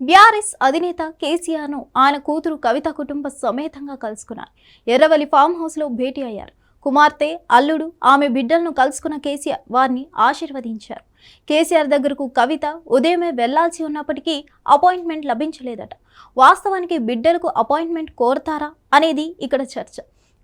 BRS అధినేత కేసీఆర్ను ఆయన కూతురు కవిత కుటుంబ సమేతంగా కలుసుకున్నారు. ఎర్రవల్లి ఫామ్ హౌస్లో భేటీ అయ్యారు. కుమార్తె అల్లుడు ఆమె బిడ్డలను కలుసుకున్న కేసీఆర్ వారిని ఆశీర్వదించారు. కేసీఆర్ దగ్గరకు కవిత ఉదయమే వెళ్ళాల్సి ఉన్నప్పటికీ అపాయింట్మెంట్ లభించలేదట. వాస్తవానికి బిడ్డలకు అపాయింట్మెంట్ కోరతారా అనేది ఇక్కడ చర్చ.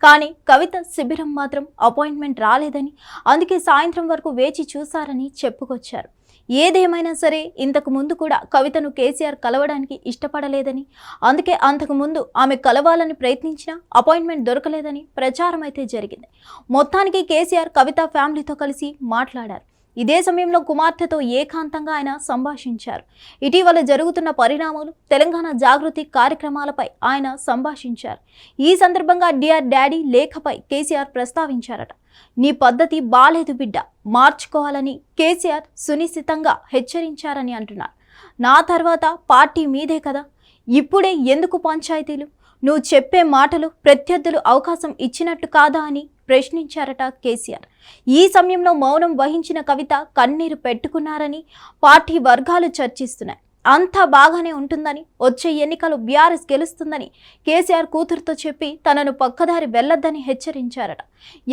కానీ కవిత శిబిరం మాత్రం అపాయింట్మెంట్ రాలేదని అందుకే సాయంత్రం వరకు వేచి చూశారని చెప్పుకొచ్చారు. ఏదేమైనా సరే ఇంతకు ముందు కూడా కవితను కేసీఆర్ కలవడానికి ఇష్టపడలేదని అందుకే అంతకు ముందు ఆమె కలవాలని ప్రయత్నించినా అపాయింట్మెంట్ దొరకలేదని ప్రచారం అయితే జరిగింది. మొత్తానికి కేసీఆర్ కవిత ఫ్యామిలీతో కలిసి మాట్లాడారు. ఇదే సమయంలో కుమార్తెతో ఏకాంతంగా ఆయన సంభాషించారు. ఇటీవల జరుగుతున్న పరిణామాలు తెలంగాణ జాగృతి కార్యక్రమాలపై ఆయన సంభాషించారు. ఈ సందర్భంగా డిఆర్ డాడీ లేఖపై కేసీఆర్ ప్రస్తావించారట. నీ పద్ధతి బాలేదు బిడ్డ మార్చుకోవాలని కేసీఆర్ సునిశ్చితంగా హెచ్చరించారని అంటున్నారు. నా తర్వాత పార్టీ మీదే కదా ఇప్పుడే ఎందుకు పంచాయతీలు? నువ్వు చెప్పే మాటలు ప్రత్యర్థులు అవకాశం ఇచ్చినట్టు కాదా అని ప్రశ్నించారట కేసీఆర్. ఈ సమయంలో మౌనం వహించిన కవిత కన్నీరు పెట్టుకున్నారని పార్టీ వర్గాలు చర్చిస్తున్నాయి. అంతా బాగానే ఉంటుందని వచ్చే ఎన్నికలు బీఆర్ఎస్ గెలుస్తుందని కేసీఆర్ కూతురుతో చెప్పి తనను పక్కదారి వెళ్ళొద్దని హెచ్చరించారట.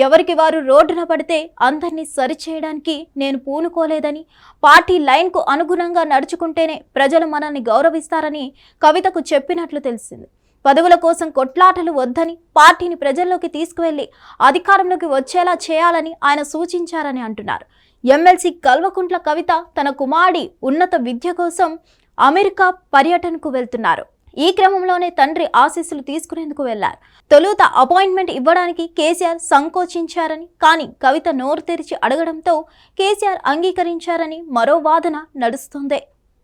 ఎవరికి వారు రోడ్డున పడితే అందరినీ సరిచేయడానికి నేను పూనుకోలేదని పార్టీ లైన్కు అనుగుణంగా నడుచుకుంటేనే ప్రజలు మనల్ని గౌరవిస్తారని కవితకు చెప్పినట్లు తెలిసింది. పదవుల కోసం కొట్లాటలు వద్దని పార్టీని ప్రజల్లోకి తీసుకువెళ్ళి అధికారంలోకి వచ్చేలా చేయాలని ఆయన సూచించారని అంటున్నారు. ఎమ్మెల్సీ కల్వకుంట్ల కవిత తన కుమారుడి ఉన్నత విద్య కోసం అమెరికా పర్యటనకు వెళ్తున్నారు. ఈ క్రమంలోనే తండ్రి ఆశీస్సులు తీసుకునేందుకు వెళ్ళారు. తొలుత అపాయింట్మెంట్ ఇవ్వడానికి కేసీఆర్ సంకోచించారని కానీ కవిత నోరు తెరిచి అడగడంతో కేసీఆర్ అంగీకరించారని మరో వాదన నడుస్తోంది.